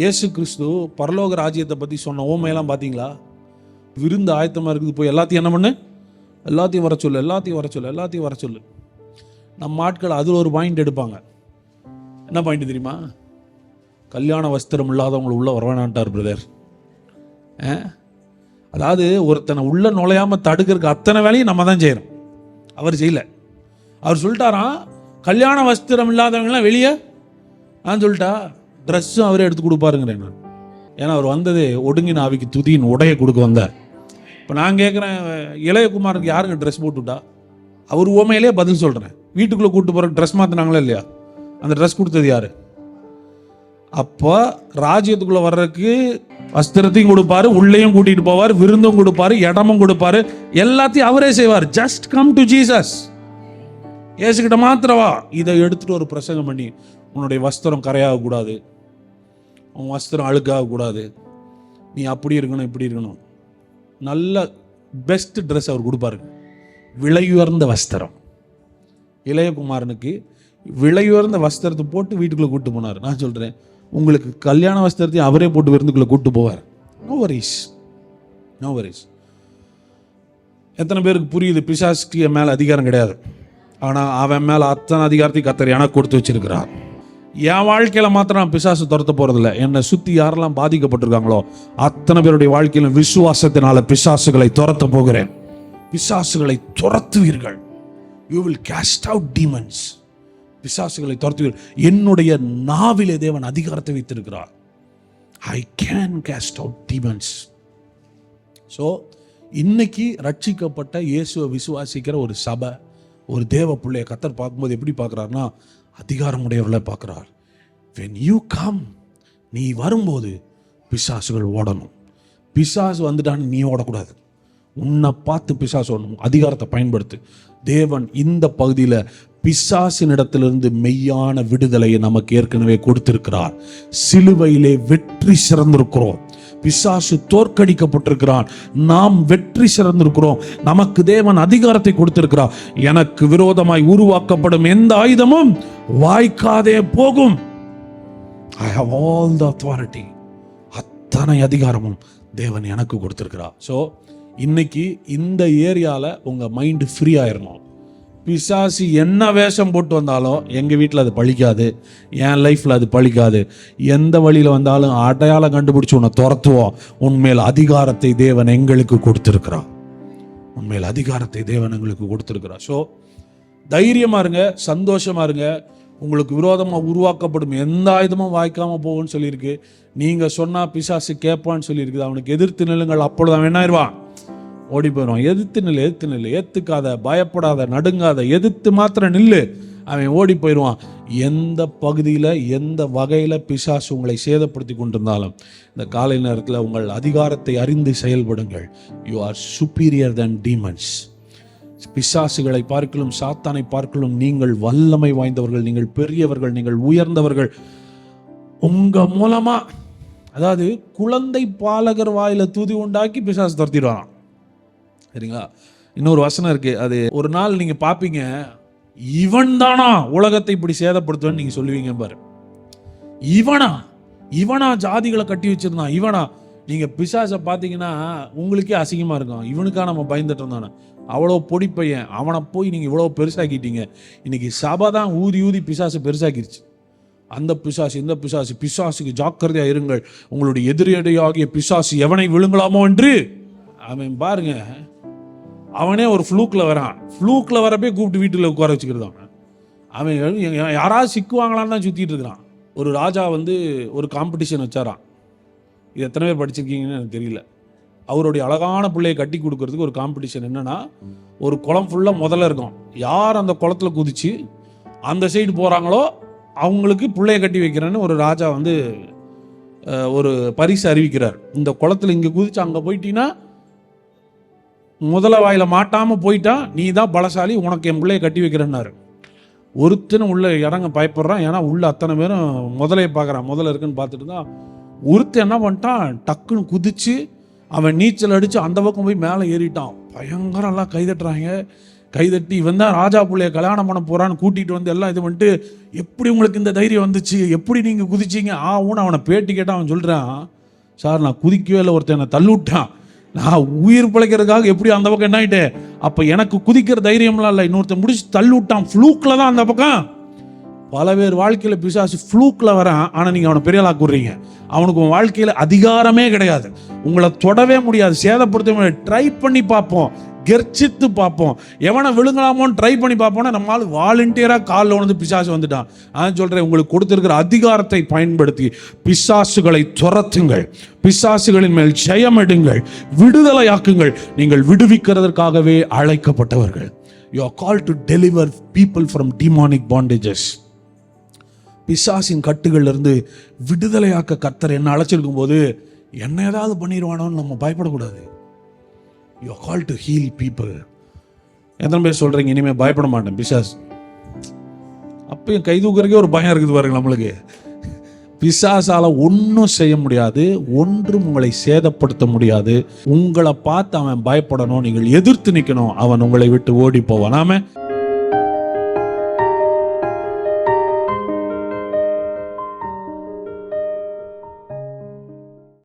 இயேசு கிறிஸ்து பரலோக ராஜ்யத்தை பற்றி சொன்ன ஓமையெல்லாம் பார்த்தீங்களா விருந்து ஆயத்தமாக இருக்குது. போய் எல்லாத்தையும் என்ன பண்ணு? எல்லாத்தையும் வர சொல்லு எல்லாத்தையும் வர சொல்லு எல்லாத்தையும் வர சொல்லு. நம்ம ஆட்கள் அதில் ஒரு பாயிண்ட் எடுப்பாங்க. என்ன பாயிண்ட் தெரியுமா? கல்யாண வஸ்திரம் இல்லாதவங்களை உள்ளே வரவேணான்ட்டார் பிரதர் அதாவது ஒருத்தனை உள்ள நுழையாமல் தடுக்கிறதுக்கு அத்தனை வேலையும் நம்ம தான் செய்கிறோம் அவர் செய்யல. அவர் சொல்லிட்டாராம் கல்யாண வஸ்திரம் இல்லாதவங்களாம் வெளியே. நான் சொல்லிட்டா ட்ரெஸ்ஸும் அவரே எடுத்து கொடுப்பாருங்கிறேன் நான். ஏன்னா அவர் வந்தது ஒடுங்கின ஆவிக்கு துதியின் உடையை கொடுக்க வந்தார். இப்போ நான் கேட்குறேன் இளையகுமாருக்கு யாருங்க ட்ரெஸ் போட்டுவிட்டா அவர் உண்மையிலே பதில் சொல்கிறேன் வீட்டுக்குள்ளே கூட்டு போகிற ட்ரெஸ் மாற்றினாங்களா இல்லையா? அந்த ட்ரெஸ் கொடுத்தது யார்? அப்போ ராஜ்யத்துக்குள்ளே வர்றதுக்கு வஸ்திரத்தையும் கொடுப்பாரு உள்ளேயும் கூட்டிகிட்டு போவார் விருந்தும் கொடுப்பாரு இடமும் கொடுப்பாரு எல்லாத்தையும் அவரே செய்வார். ஜஸ்ட் கம் டு ஜீசஸ் ஏசுக்கிட்ட மாத்திரவா? இதை எடுத்துட்டு ஒரு பிரசங்கம் பண்ணி உன்னுடைய வஸ்திரம் கரையாகக்கூடாது. உன் வஸ்திரம் அழுக்காகக்கூடாது. நீ அப்படி இருக்கணும் இப்படி இருக்கணும். நல்ல பெஸ்ட் ட்ரெஸ் அவர் கொடுப்பாரு. விலையுயர்ந்த வஸ்திரம். இளையகுமாரனுக்கு விலையுயர்ந்த வஸ்திரத்தை போட்டு வீட்டுக்குள்ளே கூட்டு போனார். நான் சொல்கிறேன் உங்களுக்கு கல்யாண வஸ்திரத்தையும் அவரே போட்டு விருந்துக்குள்ளே கூட்டு போவார். நோ வரிஸ் நோ வரிஸ் எத்தனை பேருக்கு புரியுது பிசாசுக்கு என் மேலே அதிகாரம் கிடையாது. ஆனால் அவன் மேலே அத்தனை அதிகாரத்தையும் கத்தர் எனக்கு கொடுத்து வச்சிருக்கிறார். என் வாழ்க்கையில் மாத்திரம் நான் பிசாசு துரத்த போகிறதில்ல என்னை சுற்றி யாரெல்லாம் பாதிக்கப்பட்டிருக்காங்களோ அத்தனை பேருடைய வாழ்க்கையிலும் விசுவாசத்தினால பிசாசுகளை துரத்த போகிறேன். பிசாசுகளை துரத்துவீர்கள். You will cast out demons பிசாசுகளை துரத்துவீர்கள். என்னுடைய நாவிலே தேவன் அதிகாரத்தை வைத்திருக்கிறார். I can cast out demons so இன்னைக்கு ரட்சிக்கப்பட்ட இயேசுவை விசுவாசிக்கிற ஒரு சபை ஒரு தேவ பிள்ளைய கத்தர் பார்க்கும்போது எப்படி பார்க்குறாருன்னா அதிகாரமுடையவர்களை பார்க்குறார். வென் யூ கம் நீ வரும்போது பிசாசுகள் ஓடணும். பிசாசு வந்துட்டான்னு நீ ஓடக்கூடாது. உன்னை பார்த்து பிசாசு ஓடணும். அதிகாரத்தை பயன்படுத்து. தேவன் இந்த பகுதியில் பிசாசினிடத்திலிருந்து மெய்யான விடுதலையை நமக்கு ஏற்கனவே கொடுத்திருக்கிறார். சிலுவையிலே வெற்றி சிறந்திருக்கிறோம். பிசாசு தோற்கடிக்கப்பட்டிருக்கிறான். நாம் வெற்றி சிறந்திருக்கிறோம். நமக்கு தேவன் அதிகாரத்தை கொடுத்திருக்கிறார். எனக்கு விரோதமாய் உருவாக்கப்படும் எந்த ஆயுதமும் வாய்க்காதே போகும். I have all the authority அத்தனை அதிகாரமும் தேவன் எனக்கு கொடுத்திருக்கிறார். ஸோ இன்னைக்கு இந்த ஏரியாவில் உங்கள் மைண்டு ஃப்ரீ ஆயிரணும். பிசாசு என்ன வேஷம் போட்டு வந்தாலும் எங்கள் வீட்டில் அது பழிக்காது என் லைஃப்பில் அது பழிக்காது. எந்த வழியில் வந்தாலும் அடையாளம் கண்டுபிடிச்சி உன்னை துரத்துவோம். உண்மையில் அதிகாரத்தை தேவன் எங்களுக்கு கொடுத்துருக்குறான் உண்மையில் அதிகாரத்தை தேவன் எங்களுக்கு கொடுத்துருக்குறான் ஸோ தைரியமாக இருங்க சந்தோஷமாக இருங்க. உங்களுக்கு விரோதமாக உருவாக்கப்படும் எந்த ஆயுதமும் வாய்க்காமல் போகும்னு சொல்லியிருக்கு. நீங்கள் சொன்னால் பிசாசு கேட்பான்னு சொல்லியிருக்குது. அவனுக்கு எதிர்த்து நிலங்கள் அப்பொழுது அவன் என்ன ஆயிடுவான்? ஓடி போயிடுவான் எதிர்த்து நில்லு எதிர்த்து நில்லு. ஏத்துக்காத பயப்படாத நடுங்காத எதிர்த்து மாத்திரம் நில்லு. அவன் ஓடி போயிடுவான் எந்த பகுதியில் எந்த வகையில் பிசாசு உங்களை சேதப்படுத்தி கொண்டிருந்தாலும் இந்த காலை நேரத்தில் உங்கள் அதிகாரத்தை அறிந்து செயல்படுங்கள். You are superior than demons பிசாசுகளை பார்க்கலும் சாத்தானை பார்க்கலும் நீங்கள் வல்லமை வாய்ந்தவர்கள் நீங்கள் பெரியவர்கள் நீங்கள் உயர்ந்தவர்கள். உங்க மூலமா அதாவது குழந்தை பாலகர் வாயில தூதி உண்டாக்கி பிசாசு துரத்திடுவான் சரிங்களா? இன்னொரு வசனம் இருக்கு. அது ஒரு நாள் நீங்க பாப்பீங்க இவன் தானா உலகத்தை இப்படி சேதப்படுத்துவேன்னு நீங்க சொல்லுவீங்க பாரு. இவனா? இவனா ஜாதிகளை கட்டி வச்சிருந்தான். இவனா? நீங்க பிசாசை பார்த்தீங்கன்னா உங்களுக்கே அசிங்கமா இருக்கும். இவனுக்கா நம்ம பயந்துட்டு இருந்தானே அவ்வளோ பொடி பையன். அவனை போய் நீங்க இவ்வளோ பெருசாக்கிட்டீங்க. இன்னைக்கு சபை தான் ஊதி ஊதி பிசாசு பெருசாக்கிருச்சு. அந்த பிசாசு இந்த பிசாசு பிசாசுக்கு ஜாக்கிரதையா இருங்கள். உங்களுடைய எதிரியடையாகிய பிசாசு எவனை விழுங்கலாமோ என்று? அவன் பாருங்க. அவனே ஒரு ஃப்ளூக்கில் வரான். ஃப்ளூக்கில் வரப்பே கூப்பிட்டு வீட்டில் உட்கார வச்சுக்கிறது அவன். அவன் யாராவது சிக்குவாங்களான்னு தான் சுற்றிட்டு இருக்கிறான். ஒரு ராஜா வந்து ஒரு காம்படிஷன் வச்சாரான் இது எத்தனை பேர் படிச்சிருக்கீங்கன்னு எனக்கு தெரியல. அவருடைய அழகான பிள்ளையை கட்டி கொடுக்கறதுக்கு ஒரு காம்படிஷன் என்னன்னா ஒரு குளம் ஃபுல்லாக முதல்ல இருக்கும். யார் அந்த குளத்துல குதிச்சு அந்த சைடு போகிறாங்களோ அவங்களுக்கு பிள்ளைய கட்டி வைக்கிறேன்னு ஒரு ராஜா வந்து ஒரு பரிசு அறிவிக்கிறார். இந்த குளத்துல இங்கே குதிச்சு அங்கே போயிட்டீங்கன்னா முதல வாயில் மாட்டாமல் போயிட்டா நீ தான் பலசாலி உனக்கு என் பிள்ளைய கட்டி வைக்கிறேன்னாரு. ஒருத்தனும் உள்ளே இறங்க பயப்படுறான். ஏன்னா உள்ளே அத்தனை பேரும் முதலையை பார்க்குறான். முதல்ல இருக்குன்னு பார்த்துட்டு தான் ஒருத்தன் என்ன பண்ணிட்டான்? டக்குன்னு குதிச்சு அவன் நீச்சல் அடித்து அந்த பக்கம் போய் மேலே ஏறிட்டான். பயங்கரம்லாம் கைதட்டுறாங்க கைதட்டி இவன் தான் ராஜா பிள்ளைய கல்யாணம் பண்ண போகிறான்னு கூட்டிகிட்டு வந்து எல்லாம் இது பண்ணிட்டு எப்படி உங்களுக்கு இந்த தைரியம் வந்துச்சு? எப்படி நீங்கள் குதிச்சீங்க? ஆ ஊன்னு அவனை பேட்டி கேட்டால் அவன் சொல்கிறான் சார் நான் குதிக்கவே இல்லை ஒருத்தன் என்னை தள்ளிவிட்டான். நான் உயிர் பிழைக்கிறதுக்காக எப்படி அந்த பக்கம் என்ன ஆயிட்டேன்? அப்போ எனக்கு குதிக்கிற தைரியம்லாம் இல்லை. இன்னொருத்தன் முடிச்சு தள்ளுவிட்டான். ஃப்ளூக்கில் தான் அந்த பக்கம். பல பேர் வாழ்க்கையில் பிசாசு ஃப்ளூக்கில் வரான். ஆனால் நீங்கள் அவனை பெரிய ஆக்குறீங்க அவனுக்கு உன் வாழ்க்கையில் அதிகாரமே கிடையாது. உங்களை தொடவே முடியாது. சேதப்படுத்த முடியாது. ட்ரை பண்ணி பார்ப்போம். கெர்ச்சித்து பார்ப்போம். எவனை விழுங்கலாமோன்னு ட்ரை பண்ணி பார்ப்போம்னா நம்மளால் வாலண்டியராக காலில் உணர்ந்து பிசாசு வந்துட்டான். அதான் சொல்கிறேன் உங்களுக்கு கொடுத்துருக்கிற அதிகாரத்தை பயன்படுத்தி பிசாசுகளை துரத்துங்கள். பிசாசுகளின் மேல் ஜெயமெடுங்கள். விடுதலையாக்குங்கள். நீங்கள் விடுவிக்கிறதற்காகவே அழைக்கப்பட்டவர்கள். You are call to deliver people from demonic bondages பிசாசின் கட்டுகள்லேருந்து விடுதலையாக்க கர்த்தர் என்ன அழைச்சிருக்கும் போது என்ன ஏதாவது பண்ணிடுவானோன்னு நம்ம பயப்படக்கூடாது. You call to heal people எத்தனை பேர் சொல்றீங்க இனிமே பயப்பட மாட்டேன் பிசாஸ். அப்பயும் கை தூக்குறதுக்கே ஒரு பயம் இருக்குது பாருங்க நம்மளுக்கு. பிசாசால் ஒன்றும் செய்ய முடியாது ஒன்றும் உங்களை சேதப்படுத்த முடியாது. உங்களை பார்த்து அவன் பயப்படணும் நீங்கள் எதிர்த்து நிற்கணும் அவன் உங்களை விட்டு ஓடி போவான். ஆமாம்